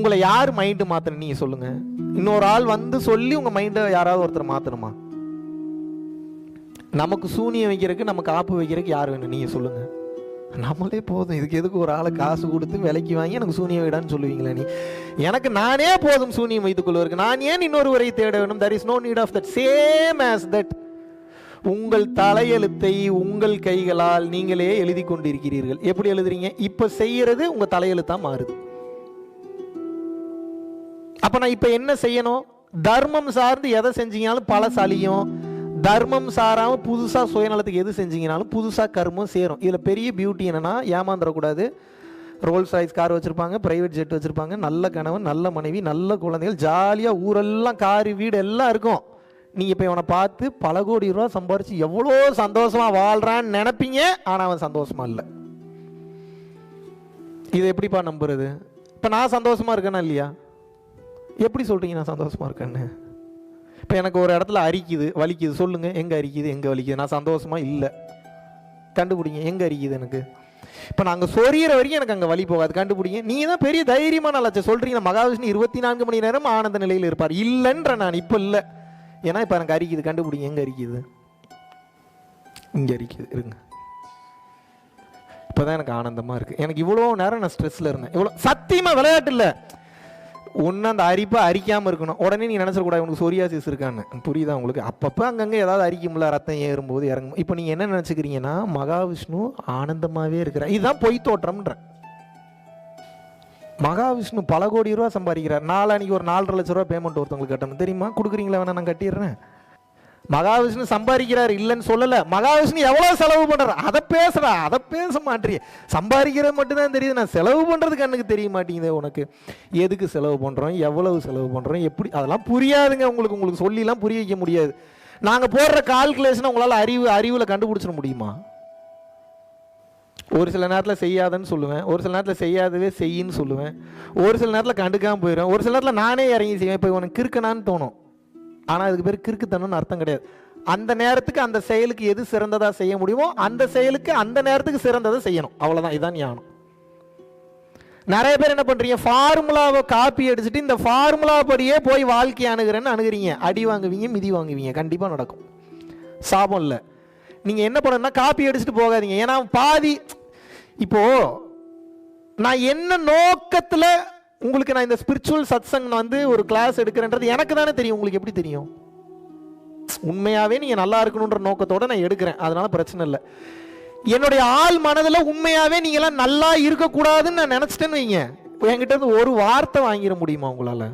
உங்களை யார் மைண்டு மாற்றணும் நீங்க சொல்லுங்க. இன்னொரு ஆள் வந்து சொல்லி உங்க மைண்டை யாராவது ஒருத்தர் மாத்தணுமா? நமக்கு சூனியம் வைக்கிறதுக்கு நமக்கு ஆப்பு வைக்கிறதுக்கு யார் வேணும்? நீங்க சொல்லுங்க. நம்மளே போதும். இதுக்கு எதுக்கு ஒரு ஆளை காசு கொடுத்து விலைக்கு வாங்கி எனக்கு சூனியம் விடான்னு சொல்லுவீங்களா நீ? எனக்கு நானே போதும் சூனியம் வைத்துக் கொள்வதற்கு. நான் ஏன் இன்னொருவரை தேட வேண்டும்? There is no need of that same as that உங்கள் தலையெழுத்தை உங்கள் கைகளால் நீங்களே எழுதி கொண்டிருக்கிறீர்கள். எப்படி எழுதுறீங்க? இப்ப செய்யறது உங்க தலையெழுத்தா மாறுது. அப்ப நான் இப்ப என்ன செய்யணும்? தர்மம் சார்ந்து எதை செஞ்சீங்கனாலும் பல சலியும். தர்மம் சாராம புதுசா சுயநலத்துக்கு எது செஞ்சீங்கனாலும் புதுசா கர்மம் சேரும். இதுல பெரிய பியூட்டி என்னன்னா ஏமாந்துடக்கூடாது ரோல்ஸ் ராய்ஸ் கார் வச்சுருப்பாங்க ப்ரைவேட் ஜெட் வச்சுருப்பாங்க. நல்ல கணவன் நல்ல மனைவி நல்ல குழந்தைகள் ஜாலியாக ஊரெல்லாம் காரு வீடு எல்லாம் இருக்கும். நீங்கள் இப்போ இவனை பார்த்து பல கோடி ரூபா சம்பாரித்து எவ்வளோ சந்தோஷமாக வாழ்கிறான்னு நினப்பீங்க? ஆனால் அவன் சந்தோஷமாக இல்லை. இதை எப்படிப்பா நம்புறது? இப்போ நான் சந்தோஷமாக இருக்கேனா இல்லையா? எப்படி சொல்கிறீங்க நான் சந்தோஷமாக இருக்கேன்னு. இப்போ எனக்கு ஒரு இடத்துல அரிக்குது வலிக்குது. சொல்லுங்கள் எங்கே அரிக்குது எங்கே வலிக்குது? நான் சந்தோஷமாக இல்லை. கண்டுபிடிங்க எங்கே அரிக்குது எனக்கு? இப்போ நாங்கள் சொறியிற வரைக்கும் எனக்கு அங்கே வலி போகாது. கண்டுபிடிங்க. நீ தான் பெரிய தைரியமான லட்சம் சொல்கிறீங்க மகாவிஷ்ணு இருபத்தி நான்கு மணி நேரம் ஆனந்த நிலையில் இருப்பார். இல்லைன்ற நான் இப்போ இல்லை. ஏன்னா இப்போ எனக்கு அரிக்குது. கண்டுபிடிங்க எங்கே அரிக்குது? இங்கே அரிக்குது. இருங்க. இப்போ தான் எனக்கு ஆனந்தமாக இருக்குது எனக்கு இவ்வளோ நேரம் நான் ஸ்ட்ரெஸ்ஸில் இருந்தேன். இவ்வளோ சத்தியமாக விளையாட்டு இல்லை. ஒன்று அந்த அரிப்பை அரிக்காமல் இருக்கணும். உடனே நீ நினச்சிடக்கூடாது உங்களுக்கு சொரியாசிஸ் இருக்கான்னு. புரியுதா உங்களுக்கு? அப்பப்போ அங்கங்கே ஏதாவது அரிக்கும்ல ரத்தம் ஏறும்போது இறங்கும். இப்போ நீங்கள் என்ன நினச்சிக்கிறீங்கன்னா மகாவிஷ்ணு ஆனந்தமாகவே இருக்கிறார். இதுதான் பொய் தோற்றம்ன்ற. மகாவிஷ்ணு பல கோடி ரூபா சம்பாதிக்கிறார். நாளானிக்கு ஒரு நாலரை லட்ச ரூபா பேமெண்ட் ஒருத்தவங்களுக்கு கட்டணும். தெரியுமா? கொடுக்குறீங்களா வேணா நான் கட்டிடுறேன். மகாவிஷ்ணு சம்பாதிக்கிறார் இல்லைன்னு சொல்லலை. மகாவிஷ்ணு எவ்வளோ செலவு பண்ணுறார் அதை பேசுகிறா அதை பேச மாட்டேறிய சம்பாதிக்கிறது மட்டும்தான் தெரியுது. நான் செலவு பண்ணுறது கண்ணுக்கு தெரிய மாட்டேங்குது உனக்கு. எதுக்கு செலவு பண்ணுறோம் எவ்வளவு செலவு பண்ணுறோம் எப்படி? அதெல்லாம் புரியாதுங்க உங்களுக்கு. உங்களுக்கு சொல்லிலாம் புரிய வைக்க முடியாது. நாங்கள் போடுற கால்குலேஷனை உங்களால் அறிவு அறிவில் கண்டுபிடிச்சிட முடியுமா? ஒரு சில நேரத்தில் செய்யாதன்னு சொல்லுவேன். ஒரு சில நேரத்தில் செய்யாதவே செய்யின்னு சொல்லுவேன். ஒரு சில நேரத்தில் கண்டுக்காமல் போயிடும் ஒரு சில நேரத்தில் நானே இறங்கி செய்வேன். இப்போ உனக்கு கிறுக்கணான்னு தோணும். ஆனால் அதுக்கு பேர் கிறுக்குத்தனம்னு அர்த்தம் கிடையாது. அந்த நேரத்துக்கு அந்த செயலுக்கு எது சிறந்ததாக செய்ய முடியுமோ அந்த செயலுக்கு அந்த நேரத்துக்கு சிறந்ததை செய்யணும். அவ்வளோதான் இதுதான் ஞானம். நிறைய பேர் என்ன பண்ணுறீங்க ஃபார்முலாவை காப்பி அடிச்சுட்டு இந்த ஃபார்முலா படியே போய் வாழ்க்கை அணுகிறேன்னு அணுகிறீங்க. அடி வாங்குவீங்க மிதி வாங்குவீங்க. கண்டிப்பாக நடக்கும். சாபம் இல்லை. நீங்கள் என்ன பண்ணணும்னா காப்பி அடிச்சுட்டு போகாதீங்க. ஏன்னா பாதி இப்போது நான் என்ன நோக்கத்தில் உங்களுக்கு நான் இந்த ஸ்பிரிச்சுவல் சத்சங் வந்து ஒரு கிளாஸ் எடுக்கிறேன்றது எனக்கு தானே தெரியும். உங்களுக்கு எப்படி தெரியும்? உண்மையாவே நீங்க நல்லா இருக்கணுன்ற நோக்கத்தோட நான் எடுக்கிறேன். அதனால பிரச்சனை இல்லை. என்னுடைய ஆள் மனதில் உண்மையாவே நீங்க எல்லாம் நல்லா இருக்கக்கூடாதுன்னு நான் நினைச்சிட்டேன்னு வைங்க. என்கிட்ட இருந்து ஒரு வார்த்தை வாங்கிட முடியுமா உங்களால?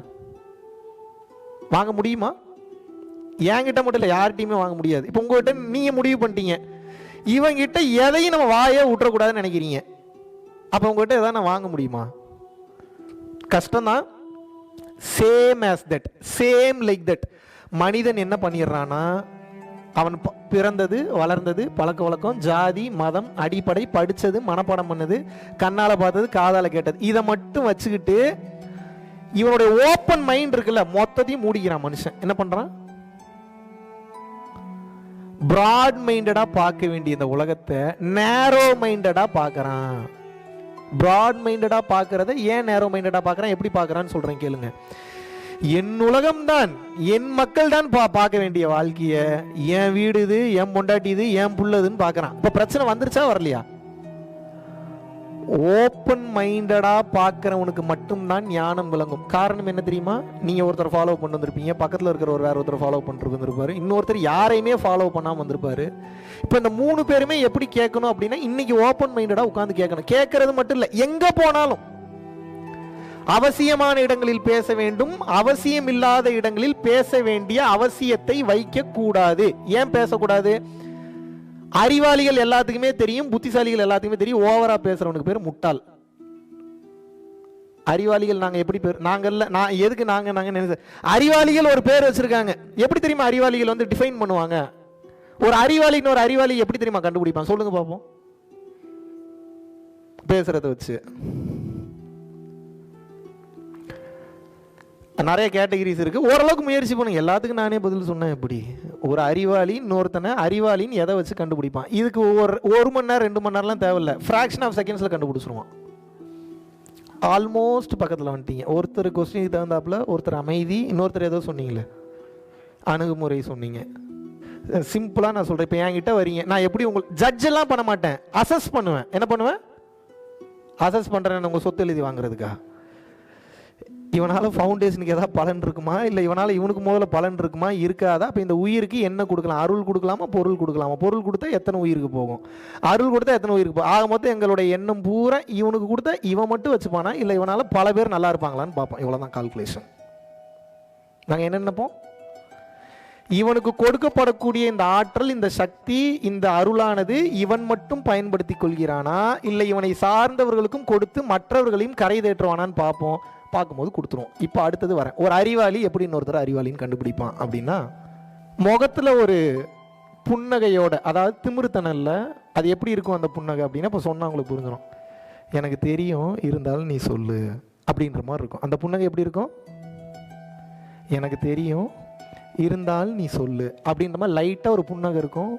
வாங்க முடியுமா? என்கிட்ட மட்டும் இல்லை யார்கிட்டயுமே வாங்க முடியாது. இப்போ உங்ககிட்ட நீங்க முடிவு பண்ணிட்டீங்க. இவங்கிட்ட எதையும் நம்ம வாயே விட்டுறக்கூடாதுன்னு நினைக்கிறீங்க. அப்போ உங்ககிட்ட எதாவது நான் வாங்க முடியுமா? கஷ்டம்தான் same as that same like that மனிதன் என்ன பண்ணிடுறான்னா அவன் பிறந்தது வளர்ந்தது பழக்க வழக்கம் ஜாதி மதம் அடிப்படை படித்தது மனப்பாடம் பண்ணது கண்ணால் பார்த்தது காதால் கேட்டது. இதை மட்டும் வச்சுக்கிட்டு இவனுடைய ஓப்பன் மைண்ட் இருக்குல்ல மொத்தத்தையும் மூடிக்கிறான் மனுஷன். என்ன பண்ணுறான் பிராட் மைண்டடாக பார்க்க வேண்டிய இந்த உலகத்தை நேரோ மைண்டடாக பார்க்குறான். ப்ராட் மைண்டடாக பார்க்குறத ஏன் நேரோ மைண்டடாக பார்க்குறேன்? எப்படி பார்க்கறான்னு சொல்கிறேன் கேளுங்க. என் உலகம் தான் என் மக்கள் தான் பா பார்க்க வேண்டிய வாழ்க்கையை. என் வீடு இது என் பொண்டாட்டி இது என் புள்ளதுன்னு பார்க்குறான். இப்போ பிரச்சனை வந்துருச்சா வரலையா? ஓப்பன் மைண்டடா பார்க்கறவனுக்கு மட்டும்தான் ஞானம் விளங்கும். காரணம் என்ன தெரியுமா? நீங்க ஒருத்தர் ஃபாலோ பண்ணி வந்திருப்பீங்க பக்கத்துல இருக்கிற ஒரு வேற ஒருத்தர் ஃபாலோ பண்ணிட்டு வந்திருப்பாரு இன்னொருத்தர் யாரையுமே ஃபாலோ பண்ணாம வந்திருப்பாரு. இப்போ இந்த மூணு பேருமே எப்படி கேட்கணும் அப்படின்னா இன்னைக்கு ஓப்பன் மைண்டடா உட்காந்து கேட்கணும். கேட்கறது மட்டும் இல்ல எங்க போனாலும். அவசியமான இடங்களில் பேச வேண்டும். அவசியம் இல்லாத இடங்களில் பேச வேண்டிய அவசியத்தை வைக்க கூடாது ஏன் பேசக்கூடாது? அறிவாளிகள் எல்லாத்துக்குமே தெரியும் புத்திசாலிகள் எல்லாத்துக்குமே தெரியும். ஓவரா பேசுறவனுக்கு பேர் முட்டாள். அறிவாளிகள் நாங்க எப்படி பேர் நாங்கல்ல நான் எதுக்கு நாங்க நாங்க நினைச்ச அறிவாளிகள் ஒரு பேர் வச்சிருக்காங்க. எப்படி தெரியுமா அறிவாளிகள் வந்து டிஃபைன் பண்ணுவாங்க? ஒரு அறிவாளின்னு ஒரு அறிவாளி எப்படி தெரியுமா கண்டுபிடிப்பான்? சொல்லுங்க பாப்போம். பேசுறத வச்சு. நிறைய கேட்டகரிஸ் இருக்கு. ஓரளவுக்கு முயற்சி பண்ணுங்க. எல்லாத்துக்கும் நானே பதில் சொன்னேன் எப்படி? ஒரு அறிவாளி இன்னொருத்தனை அறிவாளின்னு எதை வச்சு கண்டுபிடிப்பான்? இதுக்கு ஒவ்வொரு ஒரு மணி நேரம் ரெண்டு மணி நேரம்லாம் தேவையில்ல. ஃப்ராக்ஷன் ஆஃப் செகண்ட்ஸில் கண்டுபிடிச்சிருவான். ஆல்மோஸ்ட் பக்கத்தில் வந்துட்டீங்க. ஒருத்தர் கொஸ்டினுக்கு தகுந்தாப்புல ஒருத்தர் அமைதி இன்னொருத்தர் ஏதோ சொன்னீங்களே. அணுகுமுறை சொன்னீங்க. சிம்பிளாக நான் சொல்கிறேன் இப்போ என்கிட்ட வரீங்க. நான் எப்படி உங்களுக்கு ஜட்ஜெல்லாம் பண்ண மாட்டேன். அசஸ் பண்ணுவேன். என்ன பண்ணுவேன்? அசஸ் பண்ணுறேன் உங்கள் சொத்து எழுதி வாங்குறதுக்கா? இவனால் ஃபவுண்டேஷனுக்கு ஏதாவது பலன் இருக்குமா? இல்லை இவனால் இவனுக்கு முதல்ல பலன் இருக்குமா? இருக்காதா? அப்போ இந்த உயிருக்கு என்ன கொடுக்கலாம்? அருள் கொடுக்கலாமா? பொருள் கொடுக்கலாமா? பொருள் கொடுத்தா எத்தனை உயிருக்கு போகும்? அருள் கொடுத்தா எத்தனை உயிருக்கு போகும் ஆக மொத்தம் எங்களுடைய எண்ணம் பூரா இவனுக்கு கொடுத்தா இவன் மட்டும் வச்சுப்பானா? இல்லை இவனால் பல பேர் நல்லா இருப்பாங்களான்னு பார்ப்போம். இவ்வளோதான் கால்குலேஷன் நாங்கள் என்ன நினைப்போம்? இவனுக்கு கொடுக்கப்படக்கூடிய இந்த ஆற்றல் இந்த சக்தி இந்த அருளானது இவன் மட்டும் பயன்படுத்தி கொள்கிறானா? இல்லை இவனை சார்ந்தவர்களுக்கும் கொடுத்து மற்றவர்களையும் கரை தேற்றுவானான்னு பார்ப்போம். பார்க்கும்போது கொடுத்துருவோம் இப்போ அடுத்தது வரேன். ஒரு அறிவாளி எப்படி இன்னொருத்தர் அறிவாளின்னு கண்டுபிடிப்பான் அப்படின்னா முகத்தில் ஒரு புன்னகையோட அதாவது திமிருத்தனல்ல அது எப்படி இருக்கும் அந்த புன்னகை அப்படின்னா இப்போ சொன்னா உங்களுக்கு புரிஞ்சிடும் எனக்கு தெரியும் இருந்தாலும் நீ சொல்லு அப்படின்ற மாதிரி இருக்கும். அந்த புன்னகை எப்படி இருக்கும்? எனக்கு தெரியும் இருந்தாலும் நீ சொல்லு அப்படின்ற மாதிரி லைட்டாக ஒரு புன்னகை இருக்கும்.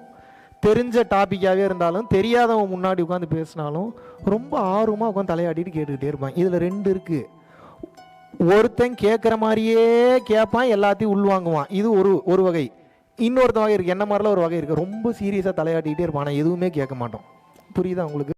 தெரிஞ்ச டாப்பிக்காகவே இருந்தாலும் தெரியாதவன் முன்னாடி உட்காந்து பேசினாலும் ரொம்ப ஆர்வமாக உட்காந்து தலையாடிட்டு கேட்டுக்கிட்டே இருப்பான். இதில் ரெண்டு இருக்குது ஒருத்தன் கேட்குற மாதிரியே கேட்பான் எல்லாத்தையும் உள்வாங்குவான் இது ஒரு ஒரு வகை. இன்னொருத்த வகை இருக்குது என்ன மாதிரிலாம் ஒரு வகை இருக்குது ரொம்ப சீரியஸாக தலையாட்டிக்கிட்டே இருப்பான். ஆனால் எதுவுமே கேட்க மாட்டோம் புரியுதா உங்களுக்கு?